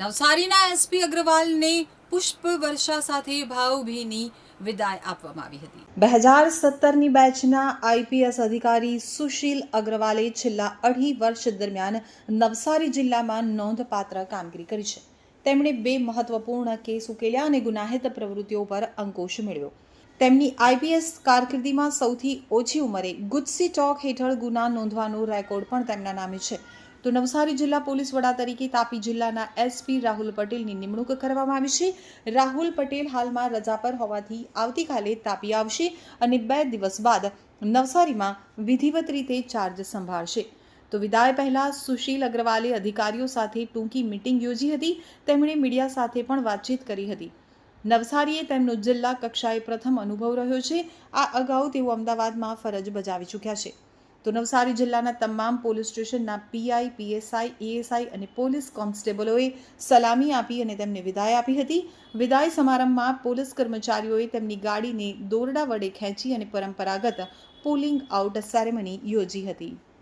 નવસારીના એસપી અગ્રવાલને પુષ્પ વર્ષા સાથે ભાવભીની વિદાય આપવામાં આવી હતી. બે હજાર સત્તરની બેચના આઈપીએસ અધિકારી સુશીલ અગ્રવાલે છેલ્લા અઢી વર્ષ દરમિયાન નવસારી જિલ્લામાં નોંધપાત્ર કામગીરી કરી છે. તેમણે બે મહત્વપૂર્ણ કેસ ઉકેલ્યા અને ગુનાહિત પ્રવૃત્તિઓ પર અંકુશ મેળવ્યો. તેમની આઈપીએસ કારકિર્દીમાં સૌથી ઓછી ઉંમરે ગુજસી ચોક હેઠળ ગુના નોંધવાનો રેકોર્ડ પણ તેમના નામે છે. તો નવસારી જિલ્લા પોલીસ વડા તરીકે તાપી જિલ્લાના એસપી રાહુલ પટેલની નિમણૂક કરવામાં આવી છે. રાહુલ પટેલ હાલમાં રજા પર હોવાથી આવતીકાલે તાપી આવશે અને બે દિવસ બાદ નવસારીમાં વિધિવત રીતે ચાર્જ સંભાળશે. તો વિદાય પહેલા સુશીલ અગ્રવાલે અધિકારીઓ સાથે ટૂંકી મીટિંગ યોજી હતી. તેમણે મીડિયા સાથે પણ વાતચીત કરી હતી. નવસારીએ તેમનો જિલ્લા કક્ષાએ પ્રથમ અનુભવ રહ્યો છે. આ અગાઉ તેઓ અમદાવાદમાં ફરજ બજાવી ચૂક્યા છે. તો નવસારી જિલ્લાના તમામ પોલીસ સ્ટેશનના પીઆઈ, પીએસઆઈ, એએસઆઈ અને પોલીસ કોન્સ્ટેબલોએ સલામી આપી અને તેમને વિદાય આપી હતી. વિદાય સમારંભમાં પોલીસ કર્મચારીઓએ તેમની ગાડીને દોરડા વડે ખેંચી અને પરંપરાગત પુલિંગ આઉટ સેરેમની યોજી હતી.